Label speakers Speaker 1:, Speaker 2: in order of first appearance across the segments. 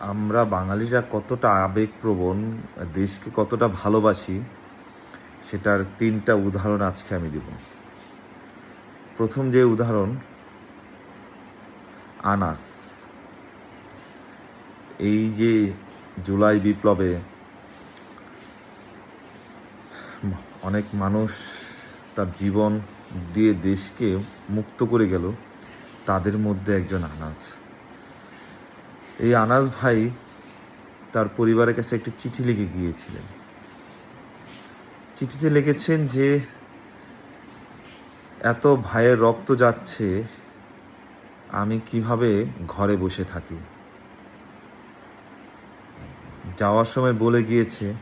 Speaker 1: আমরা বাঙালিরা কতটা আবেগপ্রবণ, দেশকে কতটা ভালোবাসি, সেটার তিনটা উদাহরণ আজকে আমি দেব। প্রথম যে উদাহরণ, আনাস। এই যে জুলাই বিপ্লবে অনেক মানুষ তার জীবন দিয়ে দেশকে মুক্ত করে গেল, তাদের মধ্যে একজন আনাজ এই আনাস ভাই তার পরিবারের কাছে একটি চিঠি লিখে গিয়েছিলেন। চিঠিতে লিখেছেন যে, এত ভাইয়ের রক্ত যাচ্ছে, আমি কীভাবে ঘরে বসে থাকি? যাওয়ার সময় বলে গিয়েছে,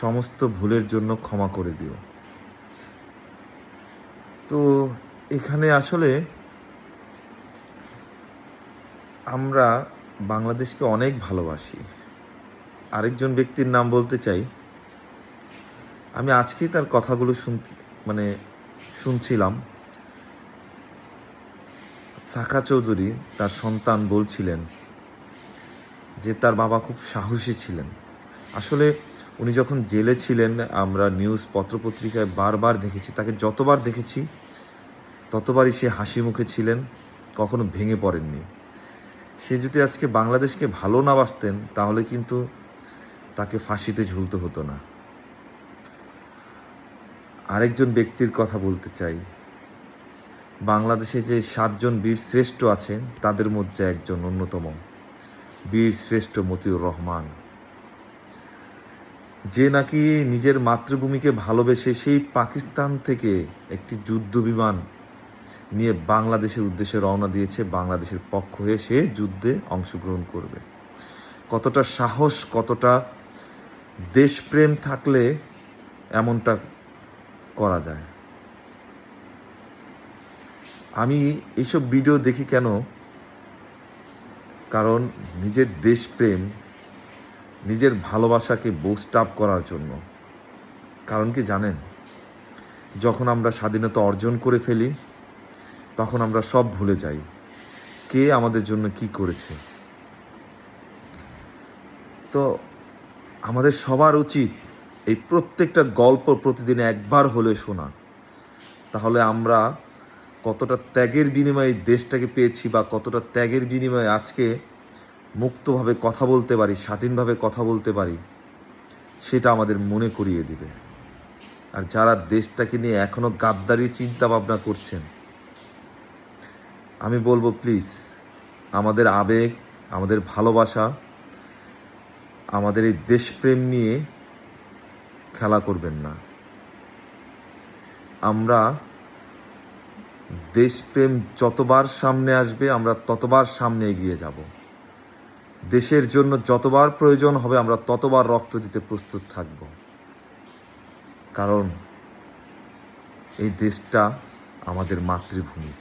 Speaker 1: সমস্ত ভুলের জন্য ক্ষমা করে দিও। তো এখানে আসলে আমরা বাংলাদেশকে অনেক ভালোবাসি। আরেকজন ব্যক্তির নাম বলতে চাই। আমি আজকেই তার কথাগুলো শুন মানে শুনছিলাম। সাকা চৌধুরী তার সন্তান বলছিলেন যে তার বাবা খুব সাহসী ছিলেন। আসলে উনি যখন জেলে ছিলেন, আমরা নিউজ পত্রপত্রিকায় বারবার দেখেছি, তাকে যতবার দেখেছি, ততবারই সে হাসি মুখে ছিলেন, কখনো ভেঙে পড়েননি। সে যদি আজকে বাংলাদেশকে ভালো না বাসতেন, তাহলে কিন্তু তাকে ফাঁসিতে ঝুলতে হতো না। আরেকজন ব্যক্তির কথা বলতে চাই। বাংলাদেশে যে সাতজন বীর শ্রেষ্ঠ আছেন, তাদের মধ্যে একজন অন্যতম। বীর শ্রেষ্ঠ মতিউর রহমান। যে নাকি নিজের মাতৃভূমিকে ভালোবেসে সেই পাকিস্তান থেকে একটি যুদ্ধ বিমান নিয়ে বাংলাদেশের উদ্দেশ্যে রওনা দিয়েছে বাংলাদেশের পক্ষ হয়ে সে যুদ্ধে অংশগ্রহণ করবে। কতটা সাহস, কতটা দেশপ্রেম থাকলে এমনটা করা যায়? আমি এইসব ভিডিও দেখি কেন? কারণ নিজের দেশপ্রেম, নিজের ভালোবাসাকে বুস্ট আপ করার জন্য। কারণ কি জানেন? যখন আমরা স্বাধীনতা অর্জন করে ফেলি তখন আমরা সব ভুলে যাই। কে আমাদের জন্য কি করেছে? তো আমাদের সবার উচিত এই প্রত্যেকটা গল্প প্রতিদিন একবার হলে শোনা। তাহলে আমরা কতটা ত্যাগের বিনিময়ে দেশটাকে পেয়েছি বা কতটা ত্যাগের বিনিময়ে আজকে মুক্তভাবে কথা বলতে পারি, স্বাধীনভাবে কথা বলতে পারি, সেটা আমাদের মনে করিয়ে দিবে। আর যারা দেশটাকে নিয়ে এখনও গাদ্দারি চিন্তা ভাবনা করছেন আমি বলব প্লিজ আমাদের আবেগ, আমাদের ভালোবাসা, আমাদের এই দেশপ্রেম নিয়ে খেলা করবেন না। আমরা দেশপ্রেম যতবার সামনে আসবে, আমরা ততবার সামনে এগিয়ে যাব। দেশের জন্য যতবার প্রয়োজন হবে, আমরা ততবার রক্ত দিতে প্রস্তুত থাকব। কারণ এই দেশটা আমাদের মাতৃভূমি।